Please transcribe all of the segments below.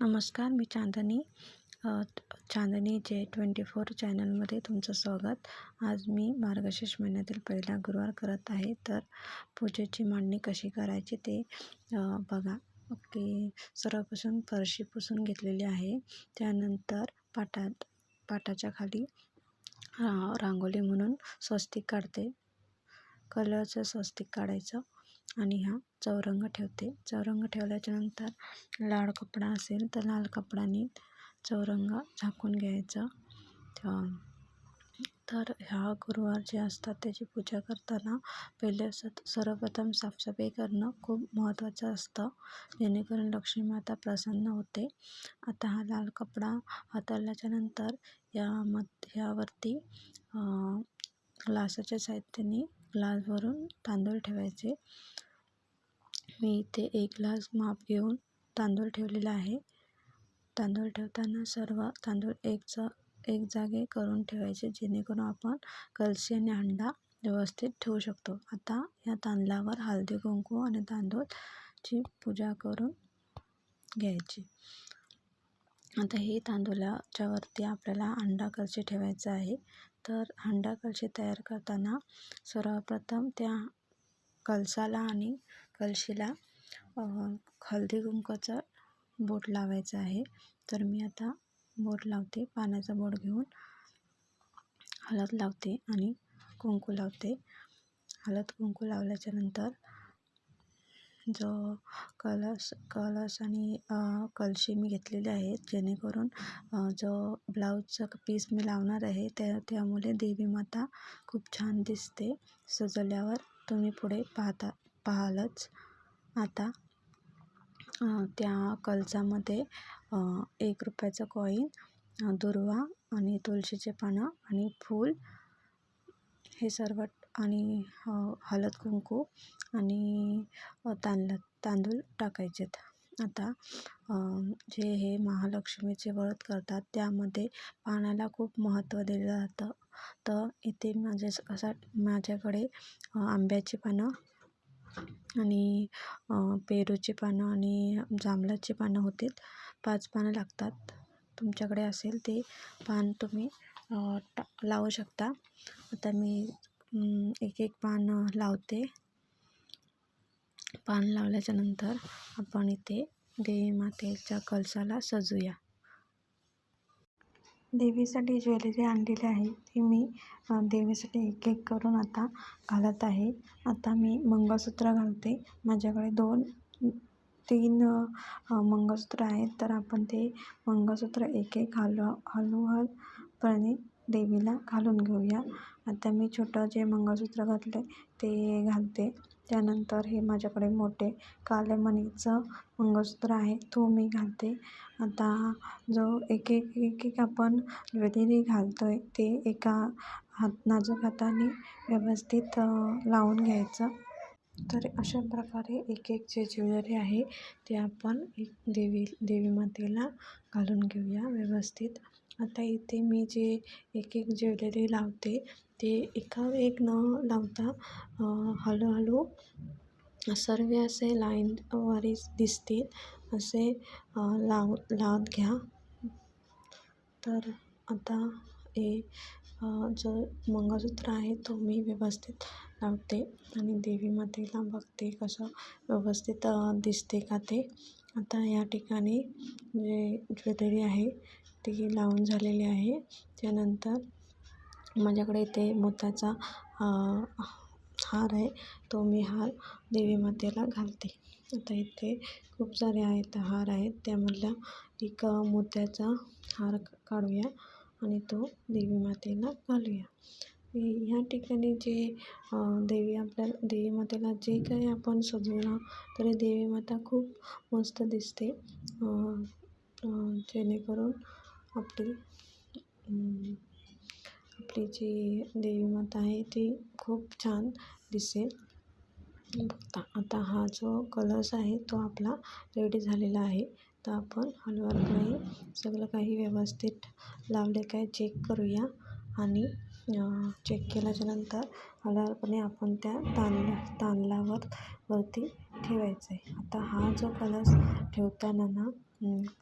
नमस्कार मी चांदनी. चांदनी जे twenty four चॅनलमध्ये तुमचं स्वागत. आज मी मार्गशीर्ष महिन्यातील पहिला गुरुवार करत आहे. तर पूजेची मांडणी कशी करायची ते बघा. ओके. सर्वपासून फरशी पुसून घेतलेली आहे. त्यानंतर पाटात पाटाच्या खाली रांगोळी म्हणून स्वस्तिक काढते. कलरचं स्वस्तिक काढायचं आणि हा चौरंग ठेवते. चौरंग ठेवल्याच्यानंतर लाल कपडा असेल तर लाल कपड्याने चौरंग झाकून घ्यायचं. तर ह्या गुरुवार जे असतात त्याची पूजा करताना पहिले स सर्वप्रथम साफसफाई करणं खूप महत्त्वाचं असतं. जेणेकरून लक्ष्मी माता प्रसन्न होते. आता हा लाल कपडा हाताळल्याच्यानंतर यामध्ये या मत ह्यावरती ग्लासाच्या साहित्याने ग्लासवरून तांदूळ ठेवायचे. मी इथे एक ग्लास माप घेऊन तांदूळ ठेवलेला आहे. तांदूळ ठेवताना सर्व तांदूळ एक एक जागे करून ठेवायचे जेणेकरून आपण कलशी आणि अंडा व्यवस्थित ठेवू शकतो. आता या तांदळावर हळदी कुंकू आणि तांदूळची पूजा करून घ्यायची. आता हे तांदूळाच्या वरती आपल्याला अंडा कलशी ठेवायचा आहे. तर अंडा कलशी तयार करताना सर्वप्रथम त्या कलशाला आणि कलशीला हळदी कुंकवाचं बोट लावायचा आहे. तर मी आता बोट लावते. पाण्याचा बोट घेऊन हळद लावते आणि कुंकू लावते. हळद कुंकू लावल्याच्या नंतर जो कलश कलश आणि कलशी मी घेतलेले आहेत जेणेकरून जो ब्लाऊजचा पीस मी लावणार आहे त्या त्यामुळे देवी माता खूप छान दिसते. सजवल्यावर तुम्ही पुढे पाहता. पाहालच. आता त्या कलसामध्ये एक रुपयाचं कॉईन दुर्वा आणि तुळशीचे पानं आणि फूल हे सर्व आणि हळद कुंकू आणि तांदळा तांदूळ टाकायचेत. आता जे हे महालक्ष्मीचे व्रत करतात त्यामध्ये पाण्याला खूप महत्त्व दिलं जातं. तर इथे माझ्या असा माझ्याकडे आंब्याची पानं आणि पेरूची पानं आणि जांभळाची पानं होतील. पाच पानं लागतात. तुमच्याकडे असेल ते पान तुम्ही टा लावू शकता. आता मी एक एक पान लावते. पान लावल्याच्यानंतर आपण इथे देवी मातेच्या कलशाला सजूया. देवीसाठी ज्वेलरी आणलेली आहे. ती मी देवीसाठी एक एक करून आता घालत आहे. आता मी मंगळसूत्र घालते. माझ्याकडे दोन तीन मंगळसूत्र आहेत. तर आपण ते मंगळसूत्र एक एक हलू हळूहळूपणे देवीला घालून घेऊया. आता मी छोटं जे मंगळसूत्र घातले ते घालते. त्यानंतर हे माझ्याकडे मोठे काल्या मणीचं मंगळसूत्र आहे. तो मी घालते. आता जो एक एक एक एक आपण ज्वेलरी घालतो आहे ते एका हात नाजूक हाताने व्यवस्थित लावून घ्यायचं. तर अशा प्रकारे एक एक जे ज्वेलरी आहे ते आपण एक देवी देवी मातेला घालून घेऊया व्यवस्थित. आता इथे मी जे एक एक ज्वेलरी लावते ते एका एक न लावता हळूहळू सर्व असे लाईन वारीज दिसतील असे लाव लावत घ्या. तर आता हे जो मंगळसूत्र आहे तो मी व्यवस्थित लावते आणि देवी मातेला बघते कसं व्यवस्थित दिसते का ते. आता या ठिकाणी जे ज्वेलरी आहे ते लावून झालेली आहे. त्यानंतर माझ्याकडे इथे मोत्याचा हार आहे. तो मी हार देवी मातेला घालते. आता इथे खूप सारे आहेत हार आहेत. त्यामधला एक मोत्याचा हार काढूया आणि तो देवी मातेला घालूया. ह्या ठिकाणी जे देवी आपल्याला देवी मातेला जे काही आपण सजवलं तरी देवी माता खूप मस्त दिसते. जेणेकरून आपली आपली जी देवीमाता आहे ती खूप छान दिसेल. बघता आता हा जो कलर्स आहे तो आपला रेडी झालेला आहे. तर आपण हलवारकडे सगळं काही व्यवस्थित लावले काय चेक करूया. आणि चेक केल्याच्यानंतर हलवारपणे आपण त्या तांदळा तांदळावर वरती ठेवायचं आहे आता हा जो कलर्स ठेवताना ना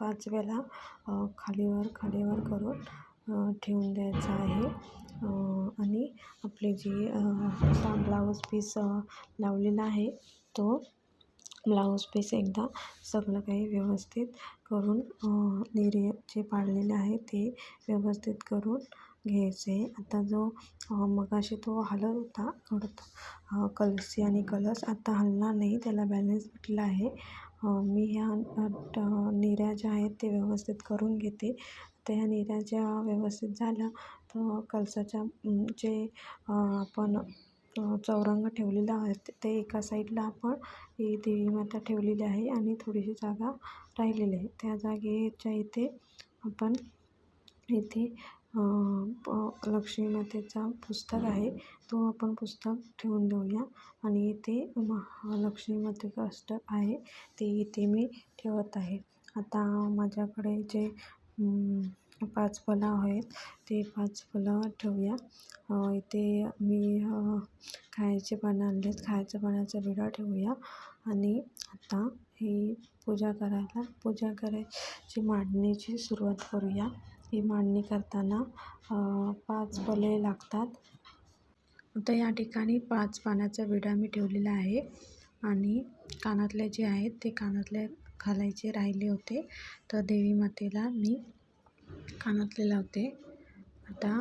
पाच वेळा खालीवर खालीवर करून ठेवून द्यायचा आहे. आणि आपले जे असा ब्लाऊज पीस लावलेला आहे तो ब्लाऊज पीस एकदा सगळं काही व्यवस्थित करून निर्य जे पाडलेले आहे ते व्यवस्थित करून घ्यायचे. आता जो मगाशी तो हलत होता थोडं कलसी आणि कलस आता हलणार नाही त्याला बॅलन्स भेटला आहे. मी ह्या निऱ्या ज्या आहेत ते व्यवस्थित करून घेते. त्या ह्या निऱ्या ज्या व्यवस्थित झाल्या तर कलसाच्या जे आपण चौरंग ठेवलेला आहे ते एका साईडला आपण ही देवी माता ठेवलेली आहे आणि थोडीशी जागा राहिलेली आहे. त्या जागेच्या इथे आपण इथे लक्ष्मी मातेचा पुस्तक आहे. तो आपण पुस्तक ठेवून देऊया. आणि इथे लक्ष्मी मातेचं अष्टक आहे. ते इथे मी ठेवत आहे. आता माझ्याकडे जे पाच फळं आहेत ते पाच फळं ठेवूया. इथे मी खायचे पानं आणलेत. खायच्या पानाचा विडा ठेवूया. आणि आता ही पूजा करायला पूजा करायची मांडणीची सुरुवात करूया. ही मांडणी करताना पाच पले लागतात. आता या ठिकाणी पाच पानाचा विडा मी ठेवलेला आहे आणि कानातले जे आहेत ते कानातले घालायचे राहिले होते. तर देवी मातेला मी कानातले लावते. आता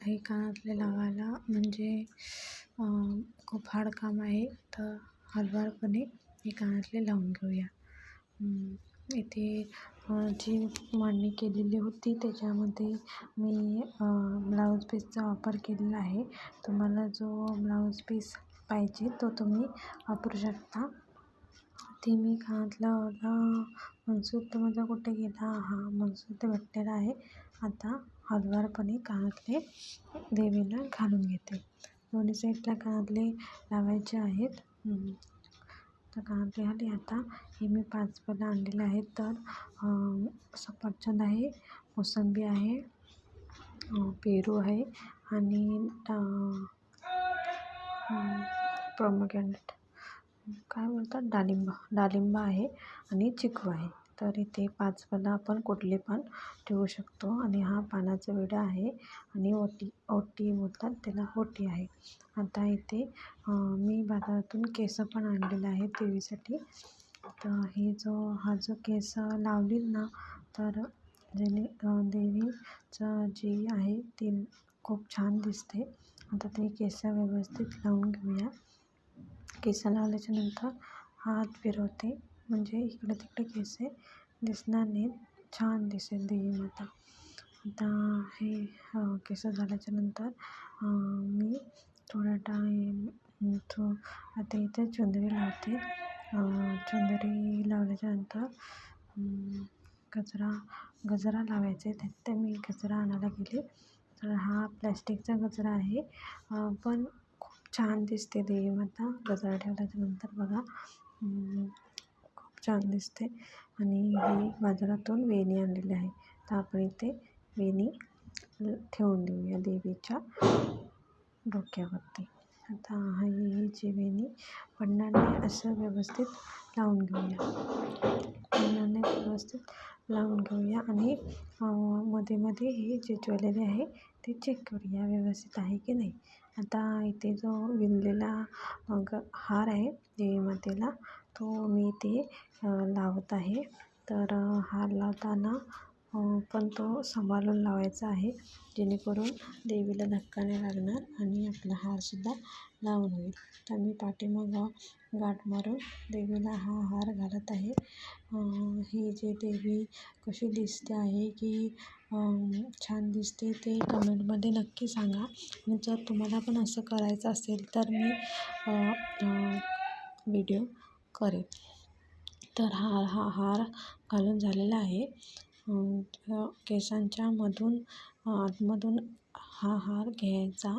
हे कानातले लावायला म्हणजे खूप हार्ड काम आहे. तर हलवारपणे हे कानातले लावून घेऊया. इथे जी मांडणी केलेली होती त्याच्यामध्ये मी ब्लाऊज पीसचा वापर केलेला आहे. तुम्हाला जो ब्लाऊज पीस पाहिजे तो तुम्ही वापरू शकता. ते मी घातलं मनसूर माझा कुठे गेला? हा मनसूर ते भेटलेला आहे. आता हलवारपणे कानातले देवीला घालून घेते. दोन्ही साईडला कानातले लावायचे आहेत. तर कानातले आले. आता हे मी पाच फळं आणलेले आहेत तर सफरचंद आहे मोसंबी आहे पेरू आहे आणि प्रॉमोग्रॅनेट काय बोलतात? डाळिंब डाळिंब आहे आणि चिकू आहे. तर इथे पाच पानं आपण कुठले पण ठेवू शकतो. आणि हा पानाचा विडा आहे आणि ओटी ओटी बोलतात त्याला ओटी आहे. आता इथे मी बाजारातून केस पण आणलेलं आहे देवीसाठी. तर हे जो हा जो केस लावलीत ना तर जेणे देवीचं जी आहे ती खूप छान दिसते. आता ते केस व्यवस्थित लावून घेऊया. केस लावल्याच्यानंतर हात फिरवते. म्हणजे इकडे तिकडे केसे दिसणार नाहीत. छान दिसेल देवी माता. आता हे केस झाल्याच्यानंतर मी थोडा टाईम थो आता इथे चुंदरी लावते. चुंदरी लावल्याच्या नंतर गजरा गजरा लावायचे. ते मी गजरा आणायला गेले. तर हा प्लॅस्टिकचा गजरा आहे. पण खूप छान दिसते देवी माता. गजरा ठेवल्याच्या नंतर बघा. खूप छान दिसते. आणि हे बाजारातून वेणी आणलेली आहे. तर आपण इथे वेणी ठेवून देऊया देवीच्या डोक्यावरती. आता ही जी वेणी पडणार नाही असं व्यवस्थित लावून घेऊया. पडणार नाही व्यवस्थित लावून घेऊया आणि मध्ये मध्ये हे जे ज्वेलरी आहे ते चेक करूया व्यवस्थित आहे की नाही. आता इथे जो विणलेला ग हार आहे देवी मातेला तो मी ते लावत आहे. तर हार लावताना पण तो सांभाळून लावायचा आहे. जेणेकरून देवीला धक्का नाही लागणार आणि आपला हारसुद्धा लावून होईल. तर मी पाठीमागं गाठ मारून देवीला हा हार घालत आहे. ही जी देवी कशी दिसते आहे की छान दिसते ते कमेंटमध्ये नक्की सांगा. आणि जर तुम्हाला पण असं करायचं असेल तर मी व्हिडिओ करेन. तर हा हा हार घालून झालेला आहे. केसांच्या मधून आतमधून हा हार घ्यायचा.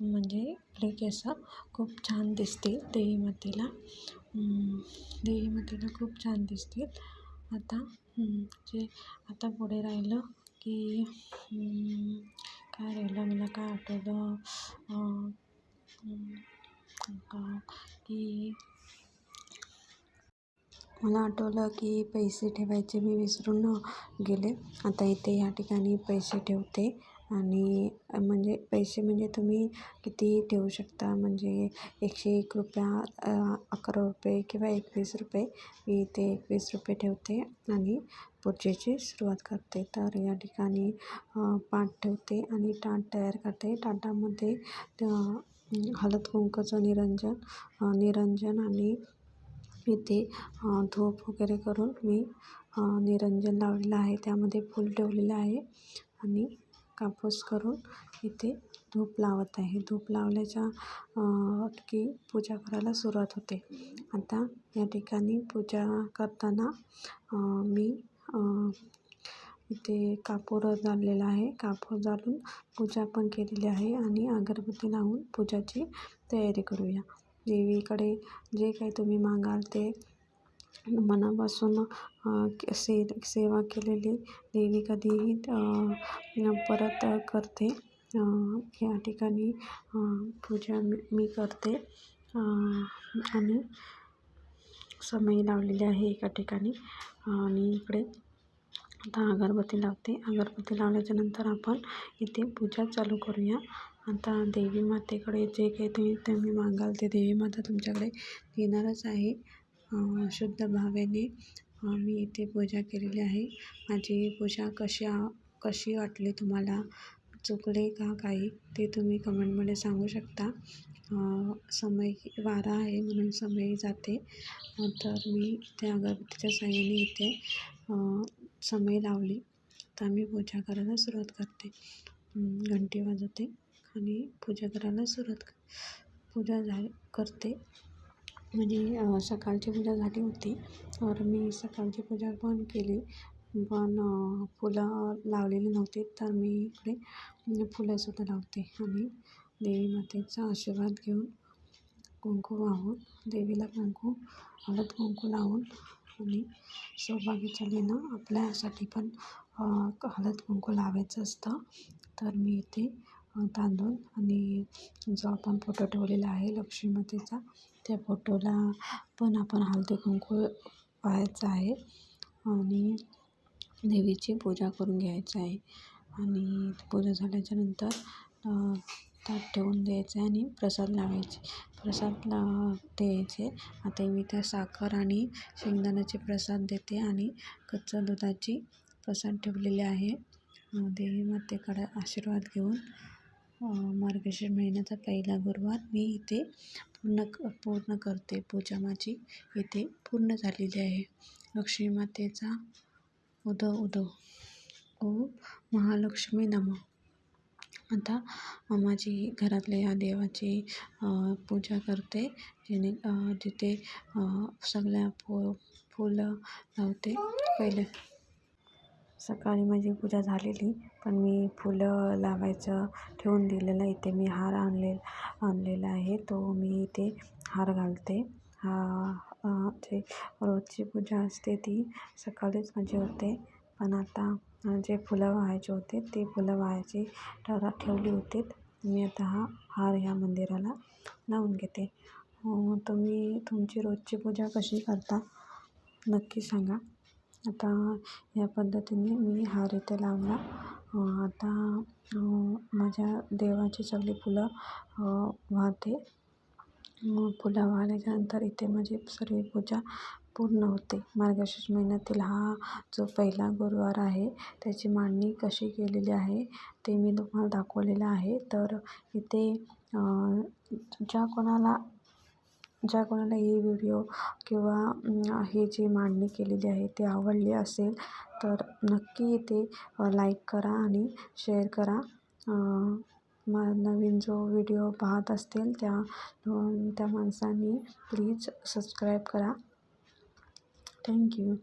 म्हणजे आपले केस खूप छान दिसतील. देवी मातेला देवी मातेला खूप छान दिसतील. आता जे आता पुढे राहिलं की काय राहिलं? मला काय आठवलं? की मला आठवलं की पैसे ठेवायचे मी विसरून गेले. आता इथे या ठिकाणी पैसे ठेवते आणि म्हणजे पैसे म्हणजे तुम्ही किती ठेवू शकता? म्हणजे एकशे एक रुपया अकरा रुपये किंवा एकवीस रुपये. मी इथे एकवीस रुपये ठेवते आणि पूजेची सुरुवात करते. तर या ठिकाणी पाट ठेवते आणि ताट तयार करते. ताटामध्ये हळद कुंकूचं निरंजन निरंजन आणि इथे धूप वगैरे करून मी निरंजन लावलेलं आहे. त्यामध्ये फूल ठेवलेलं आहे आणि कापूस करून इथे धूप लावत आहे. धूप लावल्याच्या की पूजा करायला सुरुवात होते. आता या ठिकाणी पूजा करताना मी इथे कापूर जाळलेला आहे. कापूर जाळून पूजा पण केलेली आहे आणि अगरबत्ती लावून पूजाची तयारी करूया. देवीकडे जे काही तुम्ही मागाल ते मनापासून से सेवा केलेली देवी कधीही परत करते. या ठिकाणी पूजा मी करते. आणि समय लावलेली आहे एका ठिकाणी. आणि इकडे आता अगरबत्ती लावते. अगरबत्ती लावल्याच्यानंतर आपण इथे पूजा चालू करूया. आता देवी मातेकडे जे काही तुम्ही तुम्ही मागाल ते देवी माता तुमच्याकडे येणारच आहे. शुद्ध भावेने मी इथे पूजा केलेली आहे. माझी पूजा कशी कशी वाटली तुम्हाला? चुकले का काही? ते तुम्ही कमेंटमध्ये सांगू शकता. समय वारा आहे म्हणून समय जाते. तर मी त्या अगरबत्तीच्या साह्याने इथे समय लावली. तर मी पूजा करायला सुरुवात करते. घंटी वाजवते. आणि पूजा करायला सुरुवात पूजा झा करते. म्हणजे सकाळची पूजा झाली होती. तर मी सकाळची पूजा पण केली. पण फुलं लावलेली नव्हती. तर मी इकडे म्हणजे फुलंसुद्धा लावते. आणि देवी मातेचा आशीर्वाद घेऊन कुंकू वाहून देवीला कुंकू हळद कुंकू लावून आणि सौभाग्याच्या लेणं आपल्यासाठी पण हळद कुंकू लावायचं असतं. तर मी इथे तांदूळ आणि जो आपण फोटो ठेवलेला आहे लक्ष्मी मातेचा त्या फोटोला पण आपण हळदी कुंकू वाहायचं आहे आणि देवीची पूजा करून घ्यायचं आहे. आणि पूजा झाल्याच्यानंतर ताट ठेवून द्यायचं आहे आणि प्रसाद लावायचे. प्रसाद ला द्यायचे. आता मी त्या साखर आणि शेंगदाण्याचे प्रसाद देते आणि कच्च्या दुधाची प्रसाद ठेवलेले आहे. देवीमातेकडे आशीर्वाद घेऊन मार्गशीर्ष महिन्याचा पहिला गुरुवार. मी इथे पूर्ण क पूर्ण करते. पूजा माझी इथे पूर्ण झालेली आहे. लक्ष्मी मातेचा उदो उदो ओ महालक्ष्मी नम. आता माझी घरातल्या या देवाची पूजा करते. जेणे जिथे सगळ्या फु फुलं लावते. पहिले सकाळी माझी पूजा झालेली. पण मी फुलं लावायचं ठेवून दिलेलं. इथे मी हार आणले आणलेला आहे. तो मी इथे हार घालते. हा जे रोजची पूजा असते ती सकाळीच माझी होते. पण आता जे फुलं व्हायचे होते ते फुलं व्हायची ठरा ठेवली होती. मी आता हा हार ह्या मंदिराला लावून घेते. तुम्ही तुमची रोजची पूजा कशी करता? नक्की सांगा. आता या पद्धतीने मी हार इथे लावला. आता माझ्या देवाची सगळी फुलं वाहते. फुलं वाहल्याच्यानंतर इथे माझी सर्व पूजा पूर्ण होते. मार्गशीर्ष महिन्यातील हा जो पहिला गुरुवार आहे त्याची मांडणी कशी केलेली आहे ते मी तुम्हाला दाखवलेलं आहे. तर इथे ज्या कोणाला ज्या कोणाला हे व्हिडिओ किंवा हे जी मांडणी केलेली आहे ती आवडली असेल तर नक्की इथे लाईक करा आणि शेअर करा. मा नवीन जो व्हिडिओ पाहत असतील त्या त्या माणसांनी प्लीज सबस्क्राईब करा. थँक्यू